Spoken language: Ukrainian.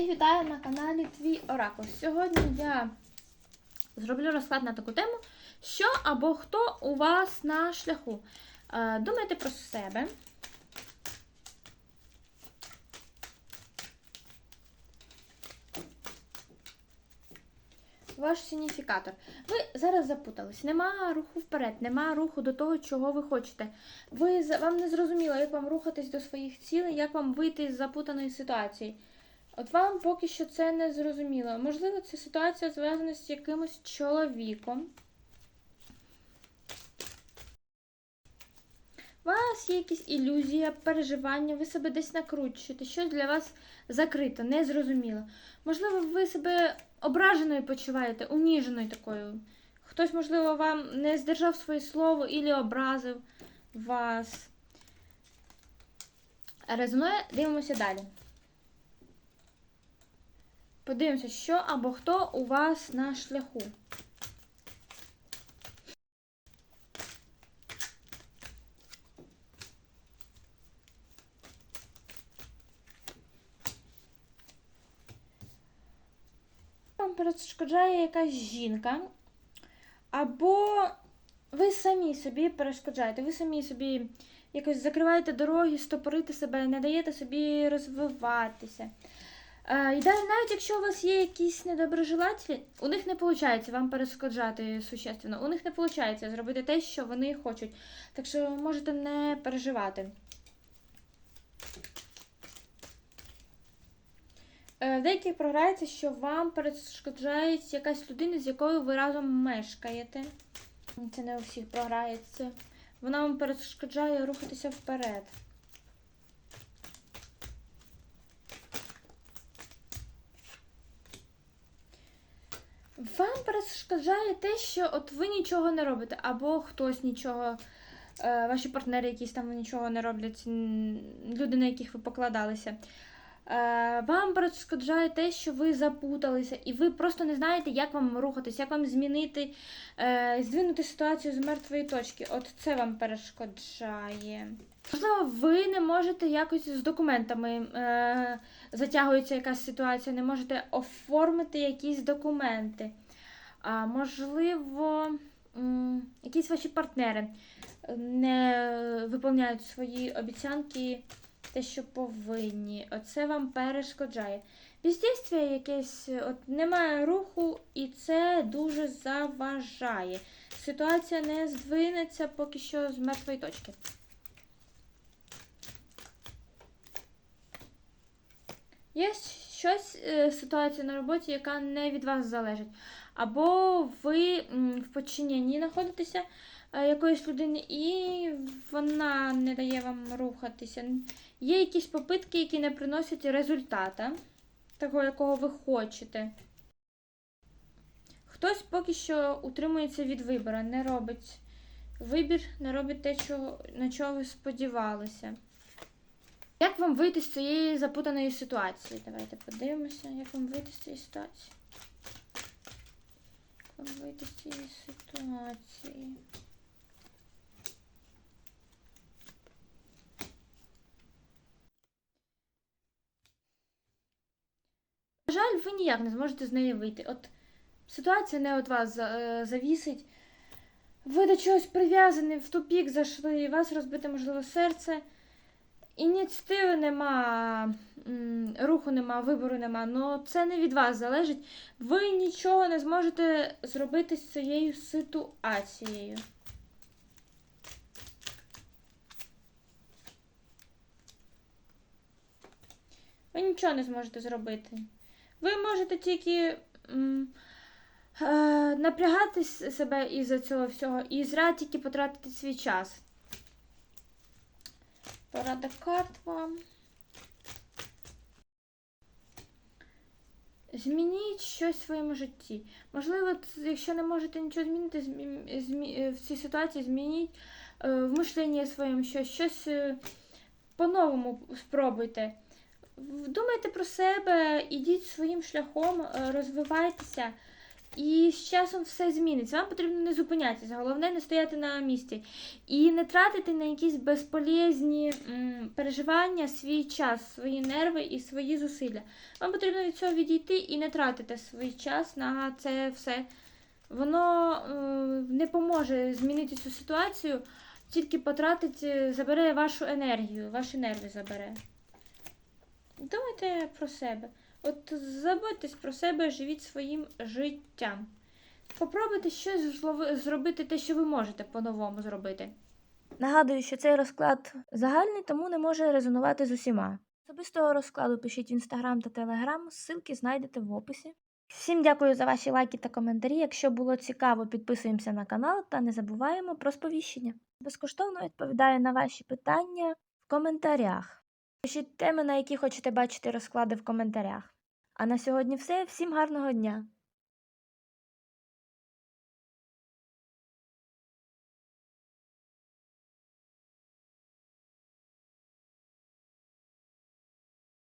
Всіх вітаю на каналі Твій Оракул. Сьогодні я зроблю розклад на таку тему, що або хто у вас на шляху. Е, Думайте про себе. Ваш сигніфікатор. Ви зараз запутались. Нема руху вперед, нема руху до того, чого ви хочете. Ви вам не зрозуміло, як вам рухатись до своїх цілей, як вам вийти з запутаної ситуації. От вам поки що це не зрозуміло. Можливо, ця ситуація зв'язана з якимось чоловіком. У вас є якісь ілюзія, переживання, ви себе десь накручуєте, щось для вас закрито, незрозуміло. Можливо, ви себе ображеною почуваєте, уніженою такою. Хтось, можливо, вам не здержав своє слово і образив вас. Резонує, дивимося далі. Подивимося, що або хто у вас на шляху. Вам перешкоджає якась жінка, або ви самі собі перешкоджаєте, ви самі собі якось закриваєте дороги, стопорите себе, не даєте собі розвиватися. Е, І далі, навіть якщо у вас є якісь недоброжелателі, у них не виходить вам перешкоджати существенно. У них не виходить зробити те, що вони хочуть. Так що можете не переживати. Е, В деяких програється, що вам перешкоджає якась людина, з якою ви разом мешкаєте. Це не у всіх програється. Вона вам перешкоджає рухатися вперед. Вам перешкоджає те, що от ви нічого не робите, або хтось нічого, е, ваші партнери якісь там нічого не роблять, люди, на яких ви покладалися. Е, Вам перешкоджає те, що ви запуталися, і ви просто не знаєте, як вам рухатись, як вам змінити, е, здвинути ситуацію з мертвої точки. От це вам перешкоджає. Можливо, ви не можете якось з документами, е, затягується якась ситуація, не можете оформити якісь документи. А можливо, якісь ваші партнери не виповняють свої обіцянки те, що повинні. Оце вам перешкоджає. Бездействя якесь, от немає руху, і це дуже заважає. Ситуація не здвинеться поки що з мертвої точки. Є щось е, ситуація на роботі, яка не від вас залежить. Або ви в подчиненні знаходитеся якоїсь людини, і вона не дає вам рухатися. Є якісь попитки, які не приносять результата, того, якого ви хочете. Хтось поки що утримується від вибору, не робить вибір, не робить те, на чого ви сподівалися. Як вам вийти з цієї запутаної ситуації? Давайте подивимося, як вам вийти з цієї ситуації. Як вам вийти з цієї ситуації? На жаль, ви ніяк не зможете з неї вийти. От ситуація не від вас е, завісить. Ви до чогось прив'язані, в тупік зайшли, вас розбите, можливо, серце. Ініціативи нема, руху нема, вибору нема, але це не від вас залежить. Ви нічого не зможете зробити з цією ситуацією. Ви нічого не зможете зробити. Ви можете тільки м, е, напрягати себе із-за цього всього і зря тільки потратити свій час. Порада карт вам. Змініть щось в своєму житті. Можливо, якщо не можете нічого змінити змі- змі- е, в цій ситуації, змініть е, в мишленні своєму щось, щось е, по-новому спробуйте. Думайте про себе, ідіть своїм шляхом, е, розвивайтеся І з часом все зміниться. Вам потрібно не зупинятися, головне не стояти на місці. І не тратити на якісь безполезні м, переживання свій час, свої нерви і свої зусилля. Вам потрібно від цього відійти і не тратити свій час на це все. Воно е, не поможе змінити цю ситуацію, тільки потратить, е, забере вашу енергію, ваші нерви забере. Думайте про себе. От забудьтесь про себе, живіть своїм життям. Попробуйте щось зробити те, що ви можете по-новому зробити. Нагадую, що цей розклад загальний, тому не може резонувати з усіма. Особистого розкладу пишіть в інстаграм та телеграм, ссылки знайдете в описі. Всім дякую за ваші лайки та коментарі. Якщо було цікаво, підписуємося на канал та не забуваємо про сповіщення. Безкоштовно відповідаю на ваші питання в коментарях. Пишіть теми, на які хочете бачити розклади в коментарях. А на сьогодні все. Всім гарного дня!